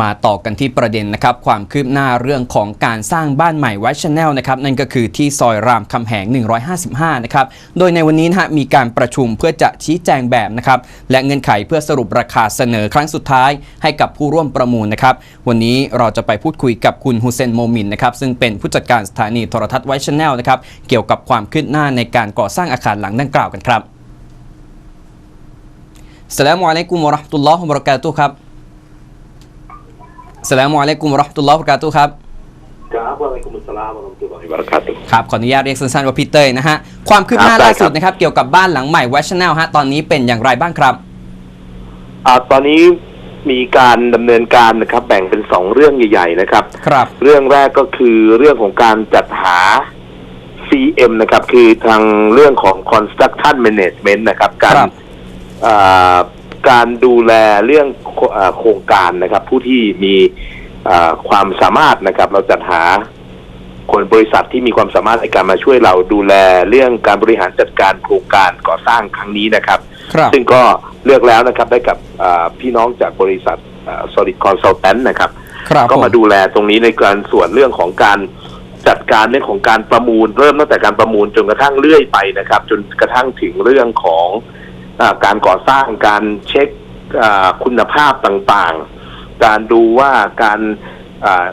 มาต่อกันที่ประเด็นนะครับความคืบหน้าเรื่องของการสร้างบ้านใหม่ไวชแนลนะครับนั่นก็คือที่ซอยรามคำแหง 155 นะครับโดยในวันนี้นะฮะมีการประชุมเพื่อจะชี้แจงแบบนะครับและเงื่อนไขเพื่อสรุปราคาเสนอครั้งสุดท้ายให้กับผู้ร่วมประมูลนะครับวันนี้เราจะไปพูดคุยกับคุณฮุเซนโมมินนะครับซึ่งเป็นผู้จัดการสถานีโทรทัศน์ไวชแนลนะครับเกี่ยวกับความคืบหน้าในการก่อสร้างอาคารหลังดังกล่าวกันครับสลามอะลัยกุมวะราะห์ตุลลอฮ์วะบะเราะกาตุฮ์ครับ สลามอะลัยกุมวะเราะห์มะตุลลอฮ์วะบะเราะกาตุฮ์ครับครับวะอะลัยกุมุสสลามวะเราะห์มะตุลลอฮิวะบะเราะกาตุฮ์ครับขออนุญาตเรียกสั้นๆว่าพี่เต้ยนะฮะความคืบหน้าครับได้ล่าสุดครับนะครับเกี่ยวกับบ้านหลังใหม่วัชแนลฮะตอนนี้เป็นอย่างไรบ้างครับอ่าตอนนี้มีการดำเนินการนะครับ แบ่งเป็นสองเรื่องใหญ่ๆนะครับ ครับ เรื่องแรกก็คือเรื่องของการจัดหา CM นะครับ คือทางเรื่องของ construction management นะครับ การครับอ่า การดูแลเรื่องโคอ่าโครงการนะครับ ผู้ที่มีอ่าความสามารถนะครับ เราจัดหาคนบริษัทที่มีความสามารถในการมาช่วยเราดูแลเรื่องการบริหารจัดการโครงการก่อสร้างครั้งนี้นะครับครับซึ่งก็เลือกแล้วนะครับได้กับอ่าพี่น้องจากบริษัทอ่า Solid Consultant นะครับครับก็ผมมาดูแลตรงนี้ในการส่วนเรื่องของการจัดการเรื่องของการประมูล เริ่มตั้งแต่การประมูลจนกระทั่งเรื่อยไปนะครับ จนกระทั่งถึงเรื่องของอา การก่อสร้างการเช็คอ่าคุณภาพต่างๆ การดูว่าการอ่า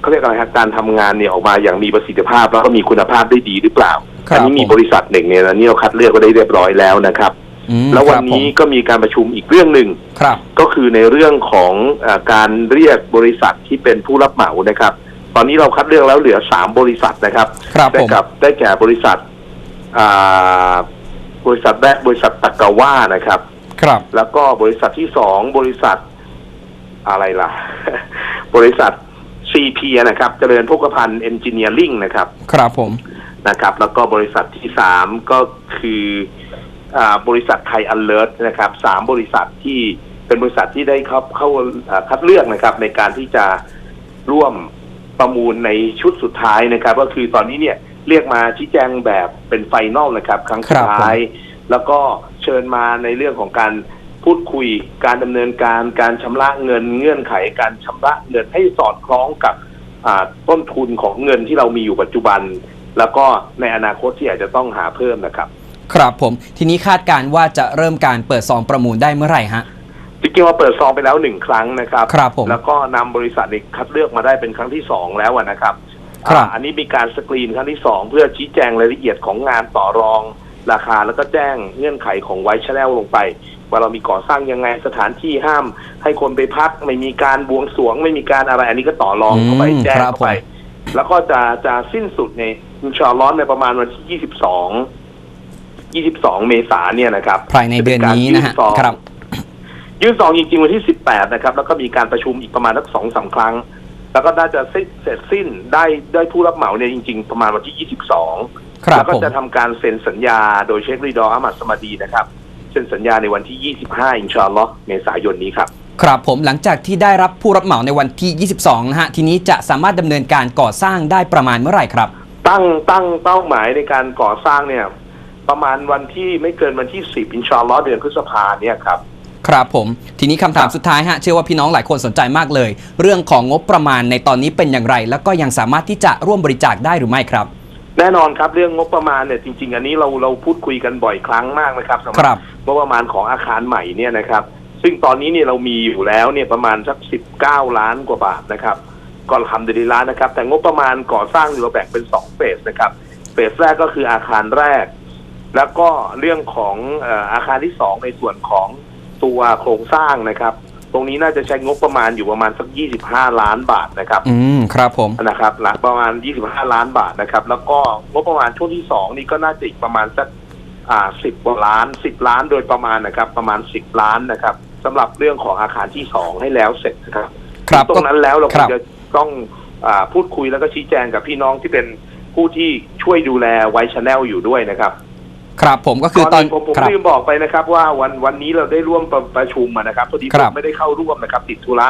เขาเรียกอะไรครับการทำงานเนี่ยออกมาอย่างมีประสิทธิภาพแล้วก็มีคุณภาพได้ดีหรือเปล่าครับอันี้มีผมบริษัทหนึ่งเนี่ยนะนี่เราคัดเลือกก็ได้เรียบร้อยแล้วนะครับอืมแล้ววันครับผมนี้ก็มีการประชุมอีกเรื่องหนึ่งครับก็คือในเรื่องของอาการเรียกบริษัทที่เป็นผู้รับเหมานะครับ ตอนนี้เราคัดเลือกแล้วเหลือสามบริษัทนะครับครับได้ผมกับได้แก่บริษัทอ่า บริษัทแรกบริษัทตะกาว่านะครับ ครับ แล้วก็บริษัทที่สองบริษัทอะไรล่ะ บริษัท CP นะครับ เจริญพกพันธ์เอนจิเนียริงนะครับ ครับผมนะครับ แล้วก็บริษัทที่สามก็คืออาบริษัทไทยอันเลิศนะครับสามบริษัทที่เป็นบริษัทที่ได้เข้าเข้าอ่าคัดเลือกนะครับ ในการที่จะร่วมประมูลในชุดสุดท้ายนะครับ ก็คือตอนนี้เนี่ย เรียกมาชี้แจงแบบเป็นไฟนอลนะครับ ครั้งสุดท้าย แล้วก็เชิญมาในเรื่องของการพูดคุยการดำเนินการการชำระเงินเงื่อนไขการชำระเงินให้สอดคล้องกับอ่าต้นทุนของเงินที่เรามีอยู่ปัจจุบัน แล้วก็ในอนาคตที่อาจจะต้องหาเพิ่มนะครับ ครับผมทีนี้คาดการณ์ว่าจะเริ่มการเปิดซองประมูลได้เมื่อไหร่ฮะจริงๆว่าเปิดซองไปแล้วหนึ่งครั้งนะครับครับผมแล้วก็นำบริษัทเนี่ยคัดเลือกมาได้เป็นครั้งที่สองแล้วอะนะครับ ครับอ่าอันนี้มีการสกรีนครั้งที่สองเพื่อชี้แจงรายละเอียดของงานต่อรองราคาแล้วก็แจ้งเงื่อนไขของไวชแนลลงไป ว่าเรามีก่อสร้างยังไงสถานที่ห้าม ให้คนไปพักไม่มีการบวงสรวง ไม่มีการอะไร อันนี้ก็ต่อรองเข้าไปอืมแจ้งครับเข้าไปผมแล้วก็จะจะสิ้นสุดในอินชาอัลลอฮ์ในประมาณวันที่ยี่สิบสองยี่สิบสองเมษาเนี่ยนะครับภายในเดือนนี้นะฮะจเป็การยื่ซองครับยื่นซองจริงๆวันที่18นะครับ แล้วก็มีการประชุมอีกประมาณสักสองสามครั้ง แล้วก็น่าจะเสร็จเสร็จสิ้นได้ได้ผู้รับเหมาเนี่ยจริง ๆ ประมาณวันที่ 22ครับแล้วก็ผมจะทำการเซ็นสัญญาโดยเชครีดอร์อามัดสมาดีนะครับ เซ็นสัญญาในวันที่ 25 อินชาอัลลอฮ์เมษายนนี้ครับ ครับผมหลังจากที่ได้รับผู้รับเหมาในวันที่ 22 นะฮะ ทีนี้จะสามารถดำเนินการก่อสร้างได้ประมาณเมื่อไหร่ครับ ตั้งตั้งเป้าหมายในการก่อสร้างเนี่ยประมาณวันที่ไม่เกินวันที่ 10 อินชาอัลลอฮ์เดือนพฤษภาเนี่ยครับ ครับผม ทีนี้คำถามสุดท้ายฮะเชื่อว่าพี่น้องหลายคนสนใจมากเลย เรื่องของงบประมาณในตอนนี้เป็นอย่างไร แล้วก็ยังสามารถที่จะร่วมบริจาคได้หรือไม่ครับ แน่นอนครับเรื่องงบประมาณเนี่ยจริง ๆ อันนี้เราเราพูดคุยกันบ่อยครั้งมากนะครับสำหครัรับงบประมาณของอาคารใหม่เนี่ยนะครับ ซึ่งตอนนี้เนี่ยเรามีอยู่แล้วเนี่ยประมาณสักสิบเก้าล้านกว่าบาทนะครับก่อนทำเดลิลานะครับ แต่งบประมาณก่อสร้างเราแบ่งเป็นสองเฟสนะครับเฟสแรกก็คืออาคารแรก แล้วก็เรื่องของเอ่ออาคารที่สองในส่วนของ ตัวโครงสร้างนะครับ ตรงนี้น่าจะใช้งบประมาณอยู่ประมาณสักยี่สิบห้าล้านบาทนะครับ อืมครับผมนะครับหลักประมาณ 25 ล้านบาทนะครับ แล้วก็งบประมาณช่วงที่สองนี่ก็น่าจะอีกประมาณสักอ่าสิบกว่าล้าน10ล้านโดยประมาณนะครับ ประมาณ10ล้านนะครับสำหรับเรื่องของอาคารที่สองให้แล้วเสร็จนะครับครับตรงนั้นแล้วเราคครังบจะต้องอาพูดคุยแล้วก็ชี้แจงกับพี่น้องที่เป็นผู้ที่ช่วยดูแลไวชแนลอยู่ด้วยนะครับ ครับผมก็คือตอนก่นผมผมครับ ลืมบอกไปนะครับว่าวันวันนี้เราได้ร่วมประประชุมอะนะครับพอดีคผรับ มไม่ได้เข้าร่วมนะครับติดธุระ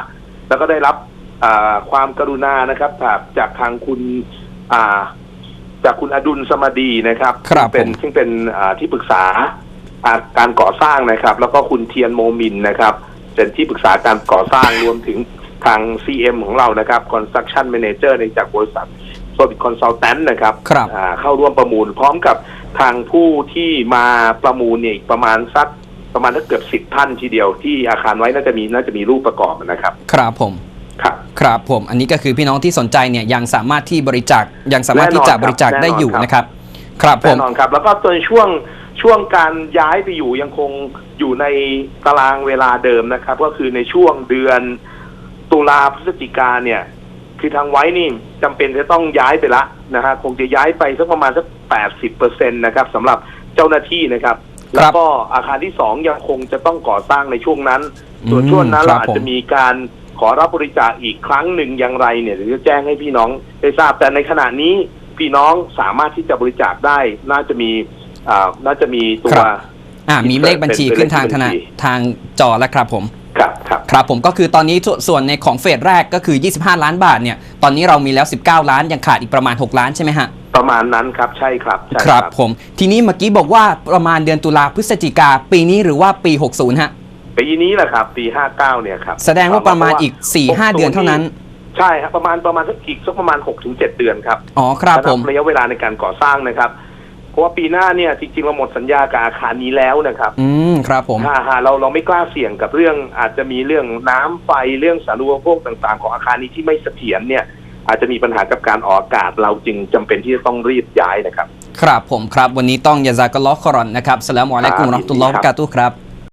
แล้วก็ได้รับอ่าความกรุณานะครับจากจากทางคุณอ่าจากคุณอดุลสมดีนะครับครับซึ่งเป็นผมซึ่งเป็นอ่าที่ปรึกษาอ่าการก่อสร้างนะครับ แล้วก็คุณเทียนโมมินนะครับ เป็นที่ปรึกษาการก่อสร้างรวมถึงทาง CM ของเรานะครับ Construction Manager ในจากบริษัท Solid Consultant นะครับครับอ่าเข้าร่วมประมูล พร้อมกับทางผู้ที่มาประมูลเนี่ยอีกประมาณสักประมาณสักเกือบสิบท่านทีเดียวที่อาคารไว้น่าจะมีน่าจะมีรูปประกอบนะครับ ครับผมครับครับผมอันนี้ก็คือพี่น้องที่สนใจเนี่ยยังสามารถที่บริจาคยังสามารถที่จะบริจาคได้อยู่แน่นอนครับนะครับ ครับผแน่มนอนครับ แล้วก็ในช่วงช่วงการย้ายไปอยู่ยังคงอยู่ในตารางเวลาเดิมนะครับ ก็คือในช่วงเดือนตุลาพฤศจิกาเนี่ย คือทางไว้นี่จำเป็นจะต้องย้ายไปละนะฮะคงจะย้ายไปสักประมาณสักแปดสิบเปอร์เซ็นตนะครับสำหรับเจ้าหน้าที่นะครับ แล้วก็อาคารที่สองยังคงจะต้องก่อสร้างในช่วงนั้น ส่วนอืมช่วงนั้นครัเราบอาจผมจะมีการขอรับบริจาคอีกครั้งหนึ่งอย่างไรเนี่ยเดี๋ยวจะแจ้งให้พี่น้องได้ทราบแต่ในขณะนี้พี่น้องสามารถที่จะบริจาคได้ น่าจะมีอ่าน่าจะมีตัวครับอ่ามีเลขบัญชีเป็นขึ้นทางเป็นธนาบัญชีทางจอแล้วครับผม ครับครับครับผมก็คือตอนนี้ส่วนส่วนในของเฟสแรกก็คือ 25 ล้านบาทเนี่ยตอนนี้เรามีแล้ว 19 ล้านยังขาดอีกประมาณ 6 ล้านใช่ไหมฮะประมาณนั้นครับใช่ครับใช่ครับผมทีนี้เมื่อกี้บอกว่าประมาณเดือนตุลาพฤศจิกาปีนี้หรือว่าปี 60ฮะปีนี้แหละครับ ปีห้าเก้าเนี่ยครับแสดงว่าประมาณอีก 4-5 เดือนเท่านั้นใช่ครับประมาณประมาณสักอีกสักประมาณหกถึงเจ็ดเดือนครับอ๋อครับผมระยะเวลาในการก่อสร้างนะครับ เพราะว่าปีหน้าเนี่ยจริงๆเราหมดสัญญากับอาคารนี้แล้วนะครับอืมครับผมฮ่าฮ่าเราเราไม่กล้าเสี่ยงกับเรื่อง อาจจะมีเรื่องน้ำไฟเรื่องสารุปโภคต่าง ๆ ของอาคารนี้ที่ไม่เสถียรเนี่ย อาจจะมีปัญหากับการออกอากาศ เราจึงจำเป็นที่จะต้องรีบย้ายนะครับ ครับผมครับ วันนี้ต้องยาซากะลอฮ์คอรอนนะครับสลามอะลัยกุมวะเราะห์มะตุลลอฮ์วะบะเราะกาตุฮ์ครับ